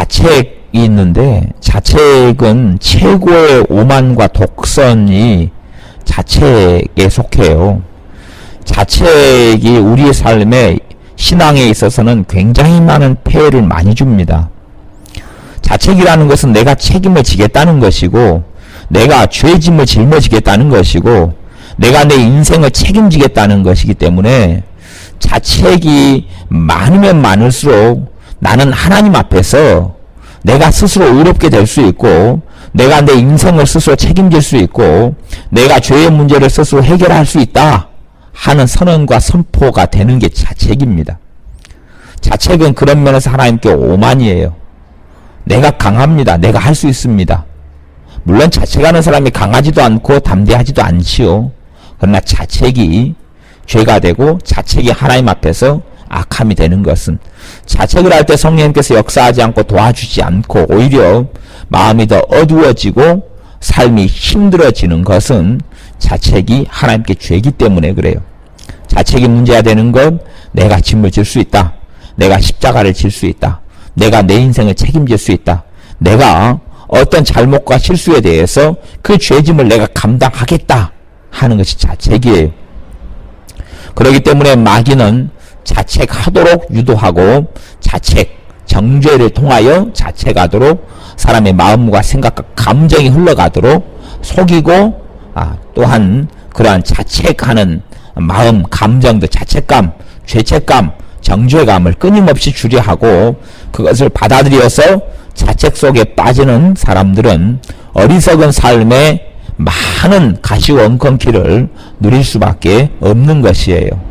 자책이 있는데 자책은 최고의 오만과 독선이 자책에 속해요. 자책이 우리의 삶에 신앙에 있어서는 굉장히 많은 폐해를 많이 줍니다. 자책이라는 것은 내가 책임을 지겠다는 것이고 내가 죄짐을 짊어지겠다는 것이고 내가 내 인생을 책임지겠다는 것이기 때문에 자책이 많으면 많을수록 나는 하나님 앞에서 내가 스스로 의롭게 될 수 있고 내가 내 인생을 스스로 책임질 수 있고 내가 죄의 문제를 스스로 해결할 수 있다 하는 선언과 선포가 되는 게 자책입니다. 자책은 그런 면에서 하나님께 오만이에요. 내가 강합니다. 내가 할 수 있습니다. 물론 자책하는 사람이 강하지도 않고 담대하지도 않지요. 그러나 자책이 죄가 되고 자책이 하나님 앞에서 악함이 되는 것은 자책을 할 때 성령님께서 역사하지 않고 도와주지 않고 오히려 마음이 더 어두워지고 삶이 힘들어지는 것은 자책이 하나님께 죄기 때문에 그래요. 자책이 문제가 되는 건 내가 짐을 질 수 있다. 내가 십자가를 질 수 있다. 내가 내 인생을 책임질 수 있다. 내가 어떤 잘못과 실수에 대해서 그 죄짐을 내가 감당하겠다 하는 것이 자책이에요. 그렇기 때문에 마귀는 자책하도록 유도하고 자책, 정죄를 통하여 자책하도록 사람의 마음과 생각과 감정이 흘러가도록 속이고 아, 또한 그러한 자책하는 마음, 감정도 자책감, 죄책감, 정죄감을 끊임없이 주려하고 그것을 받아들여서 자책 속에 빠지는 사람들은 어리석은 삶에 많은 가시원컨키를 누릴 수밖에 없는 것이에요.